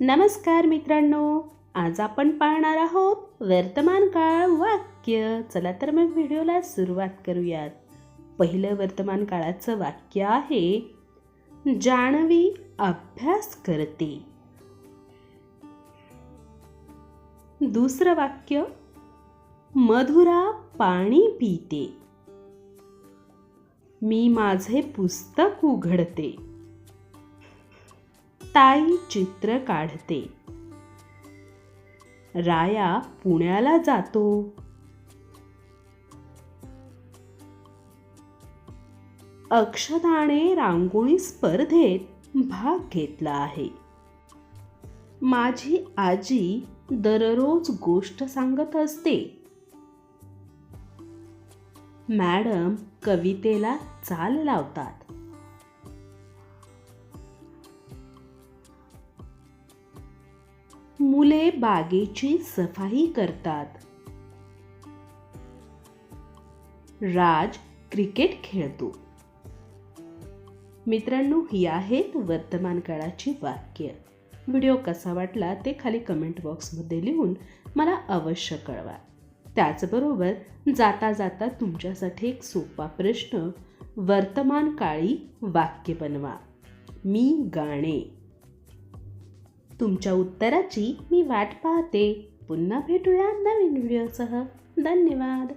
नमस्कार मित्रांनो आज आपण पाहणार आहोत वर्तमान काळ वाक्य. चला तर मग व्हिडिओला सुरुवात करूयात. पहिलं वर्तमान काळाचं वाक्य आहे जाणवी अभ्यास करते. दुसरं वाक्य मधुरा पाणी पिते. मी माझे पुस्तक उघडते. ताई चित्र काढते. राया पुण्याला जातो. अक्षताने रांगोळी स्पर्धेत भाग घेतला आहे. माझी आजी दररोज गोष्ट सांगत असते. मॅडम कवितेला चाल लावतात. मुले बागेची सफाई करतात. राज क्रिकेट खेळतो. मित्रांनो ही आहेत वर्तमान काळाची वाक्य. व्हिडिओ कसा वाटला ते खाली कमेंट बॉक्समध्ये लिहून मला अवश्य कळवा. त्याचबरोबर जाता जाता तुमच्यासाठी एक सोपा प्रश्न वर्तमान काळी वाक्य बनवा. मी गाणे. तुमच्या उत्तराची मी वाट पाहते. पुन्हा भेटूया नवीन व्हिडिओसह. धन्यवाद.